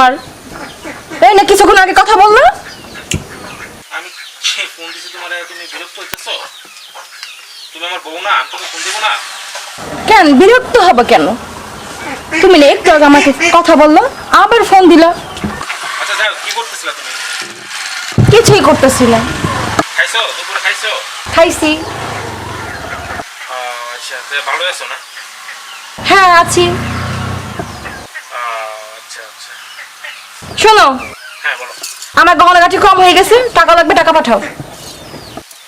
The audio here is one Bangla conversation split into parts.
তোমার। এই না কিছুক্ষণ আগে কথা বলল? আমি ফোন দিছি তোমার? তুমি বিরক্ত হইতেছো? তুমি আমার বউ না ফোন দিব না? কেন বিরক্ত হবে কেন? তুমি না একটু আগে আমাকে কথা বলল আবার ফোন দিলা। আচ্ছা যাও কি করতেছিলা তুমি? কিছুই করতেছি না খাইছো? দুপুরে খাইছো? খাইছি। আচ্ছা ভালো আছো না? হ্যাঁ আছি আহ, আচ্ছা আচ্ছা শোনো। হ্যাঁ বলো। আমার গহনাগাটি কম হয়ে গেছে টাকা লাগবে টাকা পাঠাও।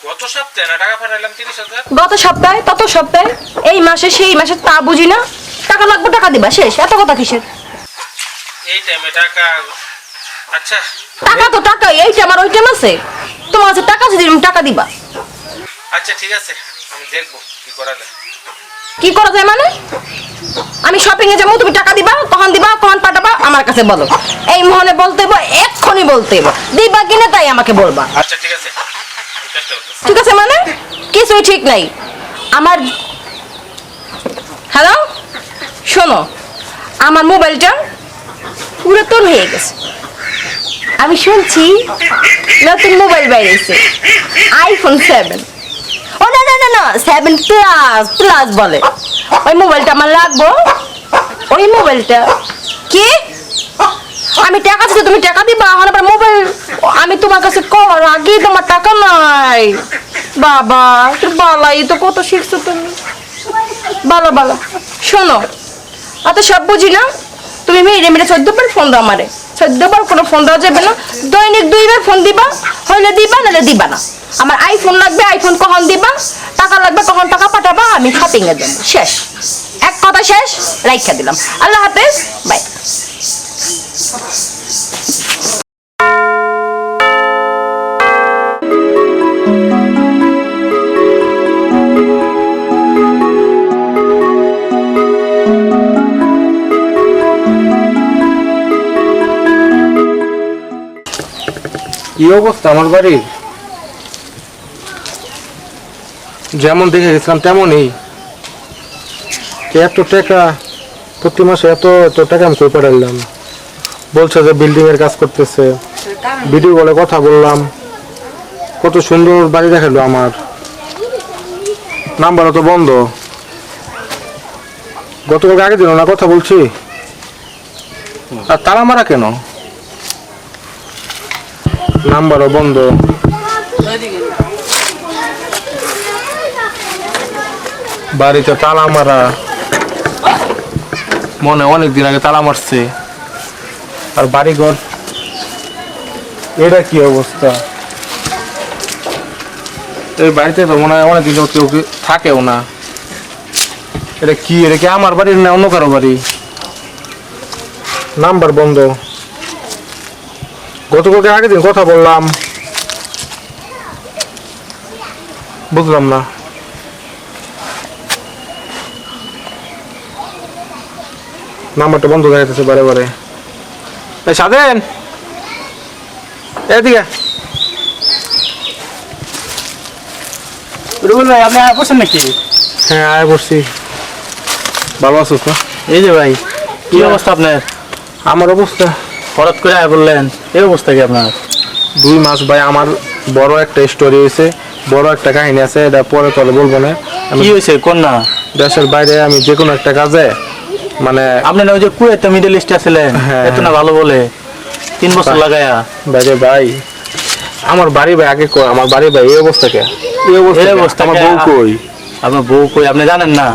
গত সপ্তাহে না টাকা পাঠাইলাম তিরিশ হাজার। গত সপ্তাহে তত সপ্তাহে এই মাসে সেই মাসে তা বুঝি না। টাকা লাগবে টাকা দিবা শেষ এত কথা কিসের? এই টাইমে টাকা আচ্ছা। টাকা তো টাকাই এই টাইম আর ওই টাইম আছে। তোমার কাছে টাকা আছে তুমি টাকা দিবা। আচ্ছা ঠিক আছে আমি দেখব কি করা যায়। কি করা যায় মানে? আমি শপিং এ যাব তুমি টাকা দিবা কখন দিবা কখন পাঠাবা আমার কাছে বলো। এই মোহনে বলতে এক্ষুনি বলতে দিবা কিনা তাই আমাকে বলবা। আচ্ছা ঠিক আছে। ঠিক আছে মানে? কিছুই ঠিক নাই। আমার হ্যালো শোনো আমার মোবাইলটা পুরাতন হয়ে গেছে। আমি শুনছি নতুন মোবাইল বাইরেছে আইফোন সেভেন ও, না না না না সেভেন প্লাস প্লাস বলে। ওই মোবাইলটা আমার লাগবো। ওই মোবাইলটা কি? আমি টাকা দিতে তুমি টাকা দিবা? এখন আবার মোবাইল আমি তোমার কাছে করার আগে তোমার টাকা নাই। বাবা, তোর বালাই তো কত শিখছো তুমি। ভালো ভালো শোনো অত সব বুঝি না। তুমি মেয়ে মেরে চোদ্দ বার ফোন দাও আমারে। চোদ্দ বার কোনো ফোন দেওয়া যাবে না। দৈনিক দুইবার ফোন দিবা, হইলে দিবা, নাহলে দিবা না। আমার আইফোন লাগবে আইফোন কখন দিবা? টাকা লাগবে কখন টাকা পাঠাবা, আমি শপিং এ যাব। শেষ। এক কথা শেষ, রাইখা দিলাম। আল্লাহ হাফেজ, বাই। কি অবস্থা? আমার বাড়ির? যেমন দেখে গেছিলাম, তেমনই। এত টাকা প্রতি মাসে এত এত টাকা আমি কই পাঠালাম বলছে যে বিল্ডিং এর কাজ করতেছে। ভিডিও বলে কথা বললাম। কত সুন্দর বাড়ি দেখাল আমার। নাম্বারও তো বন্ধ। গতকাল আগে দিল না কথা বলছি? আর তারা মারা কেন? নাম্বারও বন্ধ। বাড়িতে তালা মারা। মনে অনেক দিন আগে তালা মারছে। আর বাড়ি ঘর এটা কি অবস্থা? এই বাড়িতে তো মনে হয় অনেক দিন কেউ থাকেও না। এটা কি? এটা কি আমার বাড়ির না অন্য কারও বাড়ি? নাম্বার বন্ধ। গতকালকে আগের দিন কথা বললাম। বুঝলাম না। নাম্বারটা বন্ধ দেখাইতেছে বারে বারে। এই সাদেন এদিকে। রুবেল ভাই আপনি নাকি? হ্যাঁ আয় বসছি। ভালো আছো তো? এই যে ভাই কি অবস্থা আপনার? আমার অবস্থা। হঠাৎ করে আয় বললেন এই অবস্থা কি আপনার? দুই মাস ভাই আমার বড় একটা স্টোরি হয়েছে বড় একটা কাহিনী আছে এটা পরে তলে বলব না। কি হয়েছে কোন না? দেশের বাইরে আমি যে কোনো একটা কাজে মানে আপনি না ওই যে কুয়েতে মিডল ইস্টে আছিলেন হ্যাঁ, এত না ভালো বলে তিন বছর লাগায়া। বাইরে ভাই আমার বাড়ি ভাই আগে কই আমার বাড়ি ভাই এই অবস্থা কে? এই অবস্থা এই অবস্থা আমার বউ কই? আপনার বউ কই? আপনি জানেন না?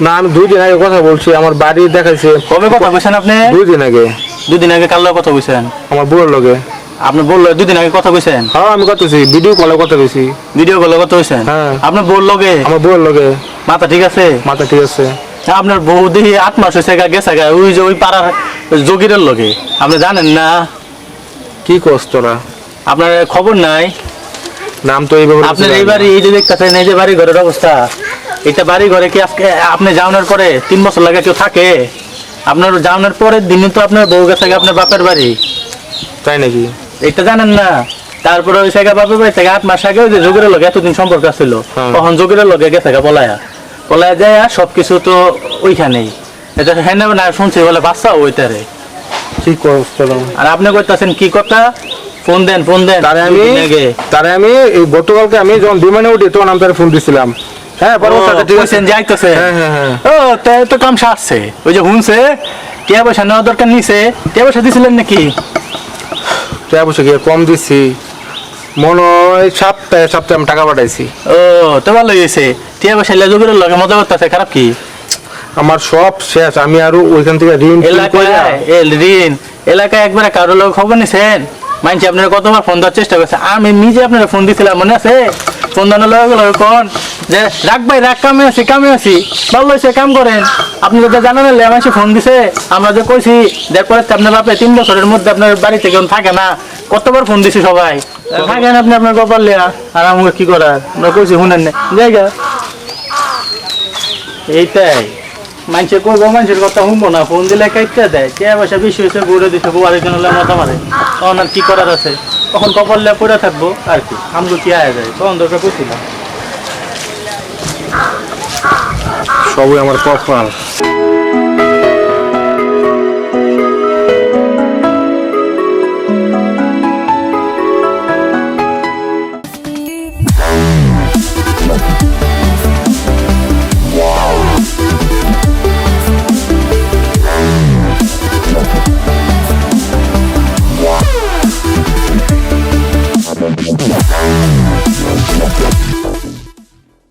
না আমি দুই দিন আগে কথা বলছি আমার বাড়ি দেখাইছে। কবে কথা কইছেন আপনি? দুই দিন আগে। দুদিন আগে কাল কথা কইছেন? আমার বউয়ের লগে। আপনি বলল দুদিন আগে কথা কইছেন? হ্যাঁ আমি কথাছি ভিডিও কলে কথা কইছি। ভিডিও কলে কথা কইছেন? হ্যাঁ। আপনার বউর লগে? আমার বউয়ের লগে। মাথা ঠিক আছে? মাথা ঠিক আছে। আপনার বউ দেখি আট মাস হয়েছে গা গেছে গা ওই যে ওই পাড়ার যোগীরের লগে। আপনি জানেন না? কি কস তোরা আপনার খবর নাই? নাম তো এইভাবে আপনার এই বাড়ি এই যে দেখতেছেন এই যে বাড়ি ঘরের অবস্থা এটা বাড়ি ঘরে কি আজকে আপনি যাওয়ানোর পরে তিন বছর লাগে কেউ থাকে? আপনার যাওয়ানোর পরে দিনে তো আপনার বউ গেছে আপনার বাপের বাড়ি। তাই নাকি? এটা জানেন না? তারপরে ওই জায়গা বাপের বাড়ি থেকে আট মাস আগে ওই যে যোগের লগে এতদিন সম্পর্ক ছিল। হ্যাঁ। তখন যোগের লগে গেছে গা পলায়া যায় সবকিছু তো ওইখানেই। এটা হ্যাঁ না শুনছি বলে বাচ্চা ওইটারে। কি করছিলাম আর আপনি কইতাছেন কি কথা? ফোন দেন ফোন দেন। তারে আমি তারে আমি এই গতকালকে আমি যখন বিমানে উঠি তখন আমি তারে ফোন দিছিলাম। হ্যাঁ ঠিক আছে? যাইতেছে হ্যাঁ হ্যাঁ হ্যাঁ। ও তাই তো কাম সারছে। ওই যে হুনছে টিয়া পয়সা নেওয়া দরকার নিছে। টিয়া পয়সা দিছিলেন নাকি? টাকা পয়সা গিয়ে কম দিছি? মনে হয় সপ্তাহে সপ্তাহে আমি টাকা পাঠাইছি। ও তো ভালো হয়েছে টিয়া পয়সা লেজুগুলোর লগে মজা করতেছে খারাপ কি? আমার সব শেষ আমি আরও ওইখান থেকে ঋণ এলাকায় এল ঋণ। এলাকায় একবারে কারও লোক খবর নিছেন? মানছি আপনারা কতবার ফোন দেওয়ার চেষ্টা করছে। আমি নিজে আপনারা ফোন দিছিলাম মনে আছে? ফোন দেওয়ার লগে লগে কোন যে রাখ ভাই রাখ কামে আছি কামে আছি। ভালো হয়েছে কাম করেন। আপনি যদি জানান লেমাসে ফোন দিছে আমরা যে কইছি দেখপরে আপনার বাপে তিন বছরের মধ্যে আপনার বাড়ি থেকে থাকে না। কতবার ফোন দিছি সবাই? থাকেন আপনি আপনার কপাল লিয়া। আর আমাকে কি করার? আমরা কইছি শুনেন না। জায়গা এইটাই। মানুষে করব মানুষের কথা শুনব না। ফোন দিলে কাইটা দেয়। কে পয়সা বেশি হয়েছে ঘুরে দিতে বউ আরেকজন হলে মাথা মারে। তখন আর কি করার আছে? তখন কপালে পড়ে থাকব, আর কি। আমগো কি আয়া যায়? তখন দরকার করছিলাম সবই আমার কপাল।